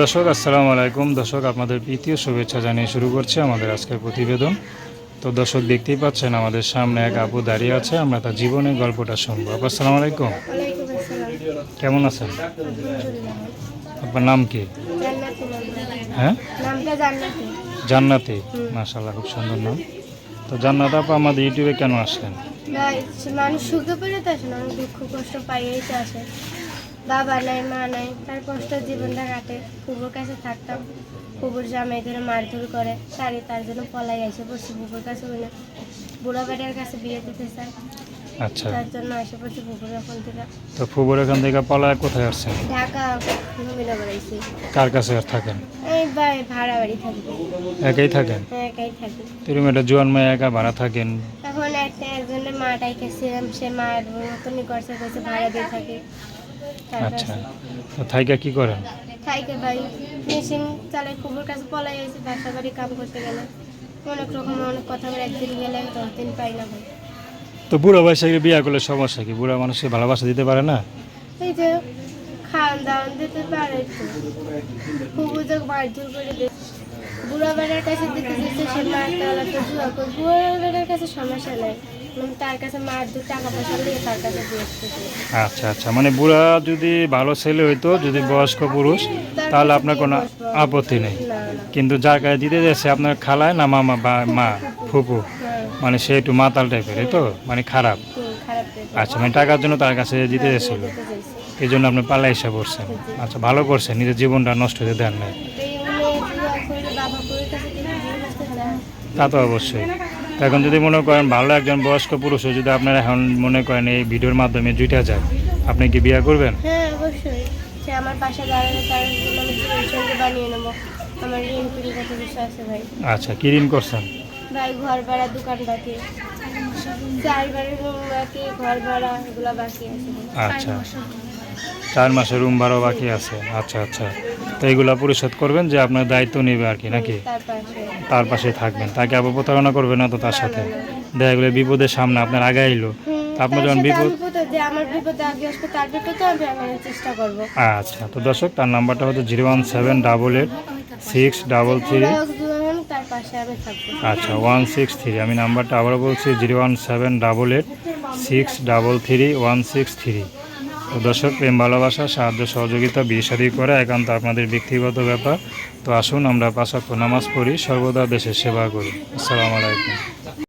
দর্শক, আসসালামু আলাইকুম। দর্শক, আপনাদের প্রীতীয় শুভেচ্ছা জানিয়ে শুরু করছি আমাদের আজকের প্রতিবেদন। তো দর্শক, দেখতেই পাচ্ছেন, আমাদের সামনে এক আপু দাঁড়িয়ে আছে। আমরা তার জীবনের গল্পটা শুনব। আপু, আসসালামু আলাইকুম। কেমন আছেন? আপনার নাম কি? হ্যাঁ? জান্নাতি। মাশাল্লাহ খুব সুন্দর নাম। তো জান্নাত আপু, আমাদের ইউটিউবে কেন আসলেন? মানুষ সুখে তো দুঃখ কষ্ট পাইয়েই তো বাবা নাই মা নাই তার কষ্ট জীবনটা কাটে। কুকুর কাছে থাকতাম। কুকুর জামাই ধরে মারধর করে শাড়ি তার জন্য পলাই এসে পড়ছি কুকুর কাছে ওই না বুড়া বাড়ির কাছে বিয়ে দিতে চায়। আচ্ছা। তার জন্য এসে পড়ছি কুকুর এখন থেকে তো ফুবর এখান থেকে পালায় কোথায় আসছেন? ঢাকা নমিনা বেড়াইছি কার কাছে আর থাকেন? এই ভাই ভাড়া বাড়ি থাকবে একাই থাকেন? হ্যাঁ একাই থাকি। তিরুম এটা জোয়ান মেয়ে একা ভাড়া থাকেন? এখন একটা একজনের মা ডাইতেছিলাম সে মায়ের মতনই করছে কইছে ভাড়া দিয়ে থাকে। আচ্ছা। তো থাইকা কি করেন থাইকে ভাই মেশিন চালাই কুকুর কাছে পলাই এসে বাসা বাড়ি কাম করতে গেলে। অনেক রকম অনেক কথা বলে একদিন গেলে দশ দিন পাই না ভাই। তো বুড়ো বয়সে বিয়ে করলে সমস্যা কি? বুড়া মানুষকে ভালোবাসা দিতে পারে না? এই যে খাওয়ান দাওয়ান দিতে পারে যে মারধর করে বুড়া বেড়ার কাছে দিতে দিতে সে মারতে হলে জুয়া করে বুড়া বেড়ার কাছে সমস্যা নাই। মানে তার কাছে মারধর টাকা পয়সা দিয়ে তার কাছে আচ্ছা আচ্ছা। মানে বুড়া যদি ভালো ছেলে হইতো যদি বয়স্ক পুরুষ তাহলে আপনার কোনো আপত্তি নেই। কিন্তু যার কাছে দিতে যাচ্ছে আপনার খালায় না মামা বা মা ফুপু? হ্যাঁ। মানে সে একটু মাতাল টাইপের তো? মানে খারাপ। আচ্ছা মানে টাকার জন্য তার কাছে দিতে যাচ্ছিল। এই জন্য আপনি পালা পড়ছেন আচ্ছা ভালো করছেন নিজের জীবনটা নষ্ট হতে দেন নাই। তা তো অবশ্যই। এখন যদি মনে করেন ভালো একজন বয়স্ক পুরুষও যদি আপনারা এখন মনে করেন এই ভিডিওর মাধ্যমে জুইটা যায় আপনি কি বিয়ে করবেন? হ্যাঁ অবশ্যই। সে আমার পাশে দাঁড়ালে তার আমি জীবন বানিয়ে নেব। আমার ঋণ ফিরে কত কিছু আছে ভাই। আচ্ছা কি ঋণ করছেন? ভাই ঘর ভাড়া দোকান বাকি। চার বাড়ির রুম বাকি ঘর ভাড়া এগুলো বাকি আছে। আচ্ছা। চার মাসের রুম ভাড়া বাকি আছে। আচ্ছা আচ্ছা। তো এইগুলা পরিশোধ করবেন যে আপনার দায়িত্ব নেবে আর কি নাকি? তার পাশে। থাকবেন। তাকে আবার প্রতারণা করবেন না তো তার সাথে? দেখা গেলো বিপদের সামনে আপনার আগে এলো। আপনার যখন বিপদ আচ্ছা তো দর্শক তার নাম্বারটা হচ্ছে zero one seven double eight six double three. আচ্ছা ওয়ান সিক্স থ্রি। আমি নাম্বারটা আবারও বলছি zero one seven double eight six double three one six three. দর্শক, প্রেম, ভালোবাসা, সাহায্য, সহযোগিতা, বিয়ে করা একান্ত আপনাদের ব্যক্তিগত ব্যাপার। তো আসুন, আমরা পাশাক্ষ নামাজ পড়ি, সর্বদা দেশের সেবা করি। আসসালামু আলাইকুম।